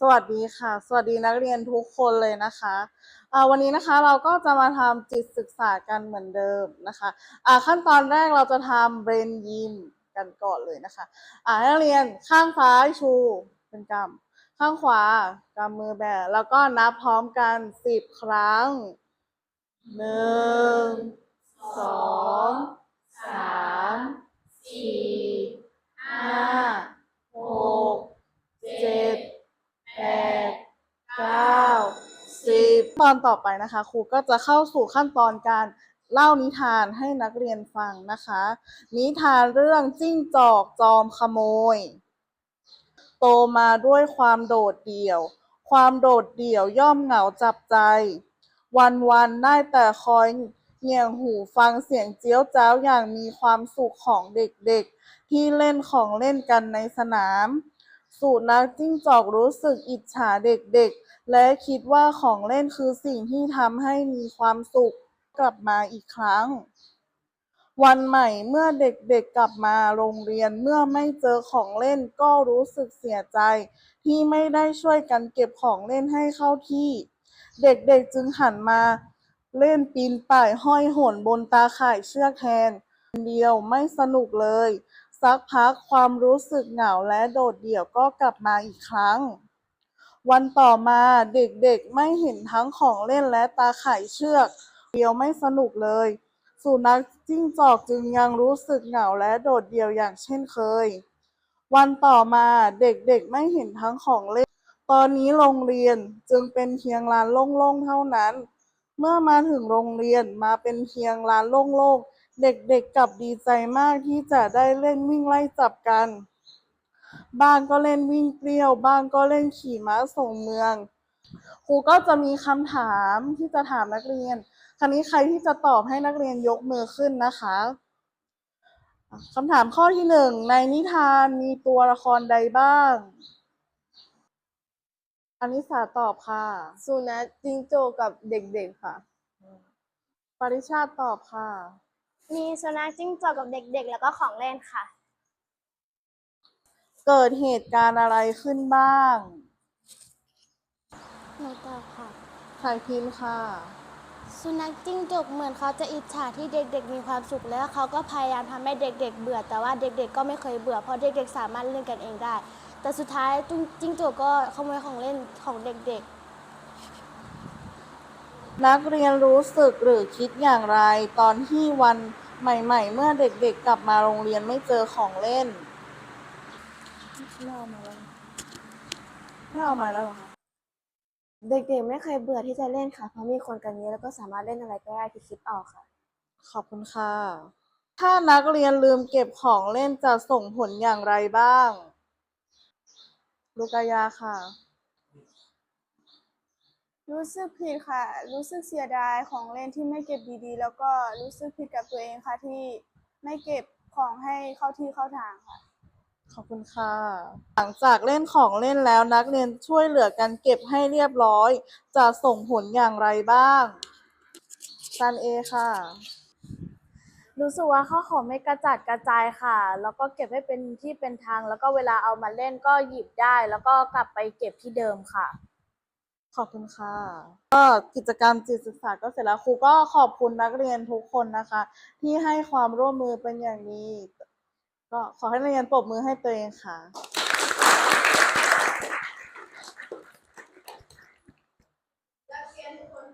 สวัสดีค่ะ สวัสดีนักเรียนทุกคนเลยนะคะวันนี้นะคะเราก็จะมาทำจิตศึกษากันเหมือนเดิมนะคะอ่าขั้นตอนแรกเราจะทำเบรนยิมกันก่อนเลยนะคะอ่าให้นักเรียนข้างซ้ายชูเป็นกำข้างขวากำมือแบแล้วก็นับพร้อมกันสิบครั้งหนึ่งสอง เก้าสิบตอนต่อไปนะคะ ครูก็จะเข้าสู่ขั้นตอนการเล่านิทานให้นักเรียนฟังนะคะ นิทานเรื่องจิ้งจอกจอมขโมย โตมาด้วยความโดดเดี่ยว ความโดดเดี่ยวย่อมเหงาจับใจ วันๆได้แต่คอยเงี่ยงหูฟังเสียงเจี๊ยวจ้าวอย่างมีความสุขของเด็กๆ ที่เล่นของเล่นกันในสนาม สูตรนักจิ้งจอกรู้สึกอิจฉาเด็กๆ และคิดว่าของเล่นคือสิ่งที่ทำให้มีความสุขกลับมาอีกครั้ง วันใหม่เมื่อเด็กๆกลับมาโรงเรียนเมื่อไม่เจอของเล่นก็รู้สึกเสียใจ ที่ไม่ได้ช่วยกันเก็บของเล่นให้เข้าที่ เด็กๆจึงหันมาเล่นปีนป่ายห้อยโหนบนตาข่ายเชือกแทนเดียวไม่สนุกเลย สักพักความรู้สึกเหงาและโดดเดี่ยวก็กลับมาอีกครั้ง วันต่อมาเด็กๆไม่เห็นทั้งของเล่นและตาข่ายเชือกเดียวไม่สนุกเลย สุนัขจิ้งจอกจึงยังรู้สึกเหงาและโดดเดี่ยวอย่างเช่นเคย วันต่อมาเด็กๆไม่เห็นทั้งของเล่น ตอนนี้โรงเรียนจึงเป็นเพียงลานโล่งๆเท่านั้น เมื่อมาถึงโรงเรียนมาเป็นเพียงลานโล่งๆ เด็กๆกลับดีใจมากที่จะได้เล่นวิ่งไล่จับกัน บ้างก็เล่นวิ่งเปรี้ยว บ้างก็เล่นขี่ม้าส่งเมือง ครูก็จะมีคำถามที่จะถามนักเรียน คราวนี้ใครที่จะตอบให้นักเรียนยกมือขึ้นนะคะคำถามข้อที่หนึ่งในนิทานมีตัวละครใดบ้างอนิสาตอบค่ะ สุนัขจิงโจ้กับเด็กๆค่ะ ปริชาติตอบค่ะ มีสุนัขจิ้งจอกกับเด็กๆ แล้วก็ของเล่นค่ะ เกิดเหตุการณ์อะไรขึ้นบ้างหนูตอบค่ะ ใครพิมพ์ค่ะ สุนัขจิ้งจกเหมือนเขาจะอิจฉาที่เด็กๆ มีความสุขแล้วเขาก็พยายามทำให้เด็ก ๆ เบื่อ แต่ว่าเด็กๆ ก็ไม่เคยเบื่อเพราะเด็กๆ สามารถเล่นกันเองได้ แต่สุดท้ายจิ้งจิ้งจกก็ขโมยของเล่นของเด็ก นักเรียนรู้สึกหรือคิดอย่างไร ตอนที่วันใหม่ ๆ เมื่อเด็กๆกลับมาโรงเรียนไม่เจอของเล่นไม่เอามาแล้วไม่เอามาแล้วเหรอคะเด็กๆไม่เคยเบื่อที่จะเล่นค่ะเพราะมีคนกันเยอะแล้วก็สามารถเล่นอะไรก็ได้ที่คิดออกค่ะ ขอบคุณค่ะ ถ้านักเรียนลืมเก็บของเล่นจะส่งผลอย่างไรบ้าง ลูกายาค่ะ รู้สึกผิดค่ะ รู้สึกเสียดายของเล่นที่ไม่เก็บดีๆ แล้วก็รู้สึกผิดกับตัวเองค่ะที่ไม่เก็บของให้เข้าที่เข้าทางค่ะ ขอบคุณค่ะ หลังจากเล่นของเล่นแล้วนักเรียนช่วยเหลือกันเก็บให้เรียบร้อย จะส่งผลอย่างไรบ้างซันเอค่ะ รู้สึกว่าข้าวของไม่กระจัดกระจายค่ะ แล้วก็เก็บให้เป็นที่เป็นทาง แล้วก็เวลาเอามาเล่นก็หยิบได้ แล้วก็กลับไปเก็บที่เดิมค่ะ ขอบคุณค่ะ ก็กิจกรรมจิตศึกษาก็เสร็จแล้วครูก็ขอบคุณนักเรียนทุกคนนะคะ ที่ให้ความร่วมมือเป็นอย่างดี ก็ขอให้นักเรียนปรบมือให้ตัวเองค่ะ นักเรียนทุกคน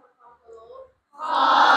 ขอ